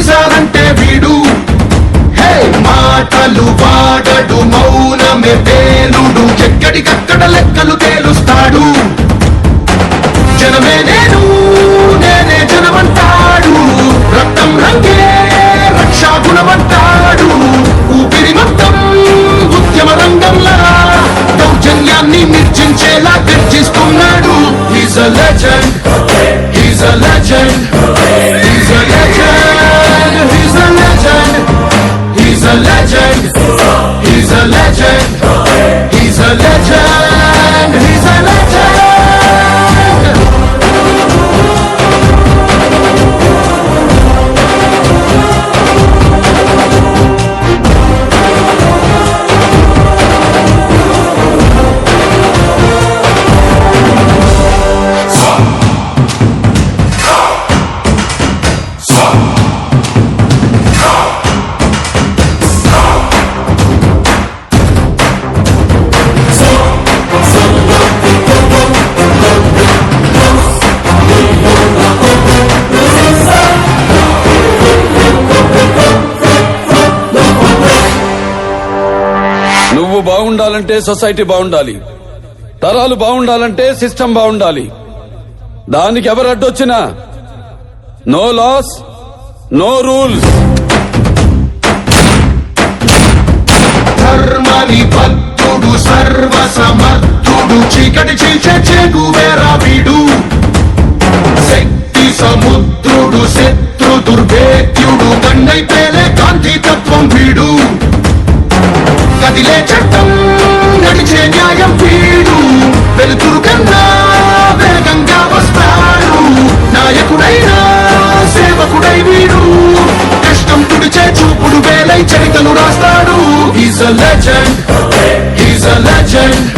ఎవరంటే వీడు. హే మాటలు వాడడు మౌనమే పేలుడు ఎక్కడికక్కడ లెక్కలు తేలుస్తాడు. జనమే నేను నేనే జనమంటాడు. రక్తం రంగే రక్షా గుణమంటాడు. ఊపిరి మొత్తం ఉద్యమ రంగంలా దౌర్జన్యాన్ని నిర్జించేలా గర్జిస్తున్నాడు. Is a legend is a legend నువ్వు బాగుండాలంటే సొసైటీ బాగుండాలి. తరాలు బాగుండాలంటే సిస్టమ్ బాగుండాలి. దానికి ఎవరు అడ్డొచ్చినా? నో లాస్ నో రూల్స్ ధర్మని భక్తుడు సర్వ సమర్థుడు చీకటి చీల్చే చేగువేరా వీడు. శక్తి సముద్రుడు శత్రు దుర్భేద్యుడు కన్నై పేలే అదిలే చట్టం. నడిచే న్యాయం వీడు. వెలుతురు కన్నా వేగంగా వస్తాడు. నాయకుడైనా సేవకుడై వీడు. కష్టం తుడిచే చూపుడు వేలై చరితను రాస్తాడు. Is a legend is a legend